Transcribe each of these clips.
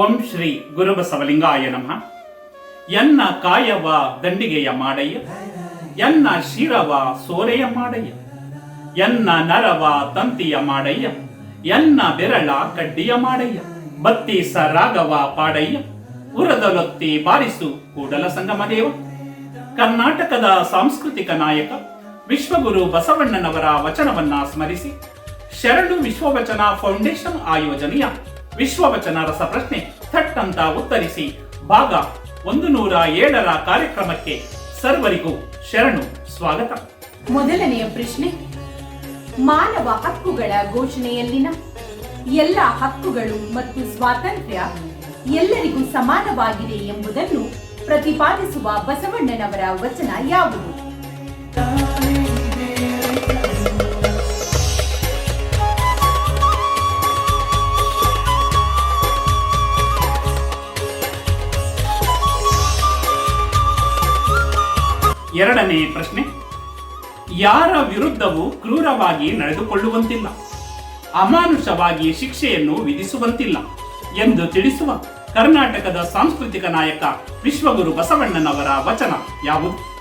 ಓಂ ಶ್ರೀ ಗುರುಬಸವಲಿಂಗಾಯ ನಮಃ. ಎನ್ನ ಕಾಯವ ದಂಡಿಗೆಯ ಮಾಡಯ್ಯ, ಎನ್ನ ಶಿರವ ಸೋರೆಯ ಮಾಡಯ್ಯ, ಎನ್ನ ನರವ ತಂತಿಯ ಮಾಡಯ್ಯ, ಎನ್ನ ಬೆರಳ ಕಡ್ಡಿಯ ಮಾಡಯ್ಯ ಬತ್ತೀಸ ರಾಗವ ಪಾಡಯ್ಯ, ಉರದಲೊತ್ತಿ ಬಾರಿಸು ಕೂಡಲ ಸಂಗಮದೇವ. ಕರ್ನಾಟಕದ ಸಾಂಸ್ಕೃತಿಕ ನಾಯಕ ವಿಶ್ವಗುರು ಬಸವಣ್ಣನವರ ವಚನವನ್ನ ಸ್ಮರಿಸಿ, ಶರಣು ವಿಶ್ವವಚನ ಫೌಂಡೇಶನ್ ಆಯೋಜನೆಯ ವಿಶ್ವವಚನ ರಸಪ್ರಶ್ನೆ ಥಟ್ ಅಂತ ಉತ್ತರಿಸಿ. ಭಾಗ ಒಂದು ನೂರ ಏಳರ ಕಾರ್ಯಕ್ರಮಕ್ಕೆ ಸರ್ವರಿಗೂ ಶರಣು, ಸ್ವಾಗತ. ಮೊದಲನೆಯ ಪ್ರಶ್ನೆ, ಮಾನವ ಹಕ್ಕುಗಳ ಘೋಷಣೆಯಲ್ಲಿನ ಎಲ್ಲ ಹಕ್ಕುಗಳು ಮತ್ತು ಸ್ವಾತಂತ್ರ್ಯ ಎಲ್ಲರಿಗೂ ಸಮಾನವಾಗಿದೆ ಎಂಬುದನ್ನು ಪ್ರತಿಪಾದಿಸುವ ಬಸವಣ್ಣನವರ ವಚನ ಯಾವುದು? ಎರಡನೇ ಪ್ರಶ್ನೆ, ಯಾರ ವಿರುದ್ಧವೂ ಕ್ರೂರವಾಗಿ ನಡೆದುಕೊಳ್ಳುವಂತಿಲ್ಲ, ಅಮಾನುಷವಾಗಿ ಶಿಕ್ಷೆಯನ್ನು ವಿಧಿಸುವಂತಿಲ್ಲ ಎಂದು ತಿಳಿಸುವ ಕರ್ನಾಟಕದ ಸಾಂಸ್ಕೃತಿಕ ನಾಯಕ ವಿಶ್ವಗುರು ಬಸವಣ್ಣನವರ ವಚನ ಯಾವುದು?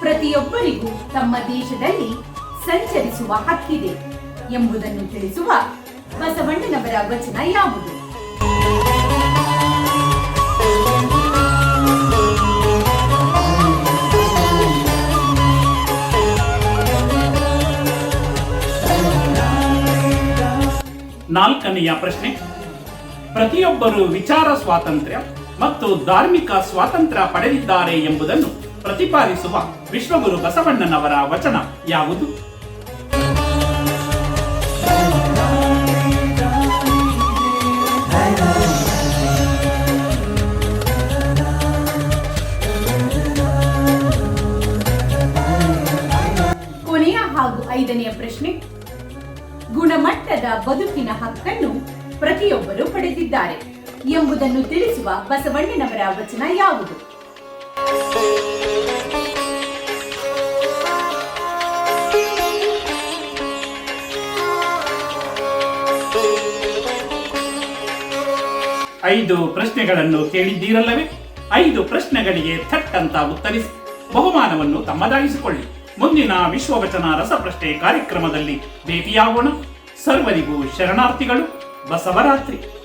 ಪ್ರತಿಯೊಬ್ಬರಿಗೂ ತಮ್ಮ ದೇಶದಲ್ಲಿ ಸಂಚರಿಸುವ ಹಕ್ಕಿದೆ ಎಂಬುದನ್ನು ತಿಳಿಸುವ ಬಸವಣ್ಣನವರ ವಚನ ಯಾವುದು? ನಾಲ್ಕನೆಯ ಪ್ರಶ್ನೆ. ಪ್ರತಿಯೊಬ್ಬರು ವಿಚಾರ ಸ್ವಾತಂತ್ರ್ಯ ಮತ್ತು ಧಾರ್ಮಿಕ ಸ್ವಾತಂತ್ರ್ಯ ಪಡೆದಿದ್ದಾರೆ ಎಂಬುದನ್ನು ಪ್ರತಿಪಾದಿಸುವ ವಿಶ್ವಗುರು ಬಸವಣ್ಣನವರ ವಚನ ಯಾವುದು? ಕೊನೆಯ ಹಾಗೂ ಐದನೆಯ ಪ್ರಶ್ನೆ. ಗುಣಮಟ್ಟದ ಬದುಕಿನ ಹಕ್ಕನ್ನು ಪ್ರತಿಯೊಬ್ಬರು ಪಡೆದಿದ್ದಾರೆ ಎಂಬುದನ್ನು ತಿಳಿಸುವ ಬಸವಣ್ಣನವರ ವಚನ ಯಾವುದು? ಐದು ಪ್ರಶ್ನೆಗಳನ್ನು ಕೇಳಿದ್ದೀರಲ್ಲವೇ? ಐದು ಪ್ರಶ್ನೆಗಳಿಗೆ ಅಂತ ಉತ್ತರಿಸಿ. ಬಹುಮಾನವನ್ನು ತಮ್ಮದಾಗಿಸಿಕೊಳ್ಳಿ. ಮುಂದಿನ ವಿಶ್ವವಚನ ರಸಪ್ರಶ್ನೆ ಕಾರ್ಯಕ್ರಮದಲ್ಲಿ ಭೇಟಿಯಾಗೋಣ. ಸರ್ವರಿಗೂ ಶರಣಾರ್ಥಿಗಳು, ಬಸವರಾತ್ರಿ.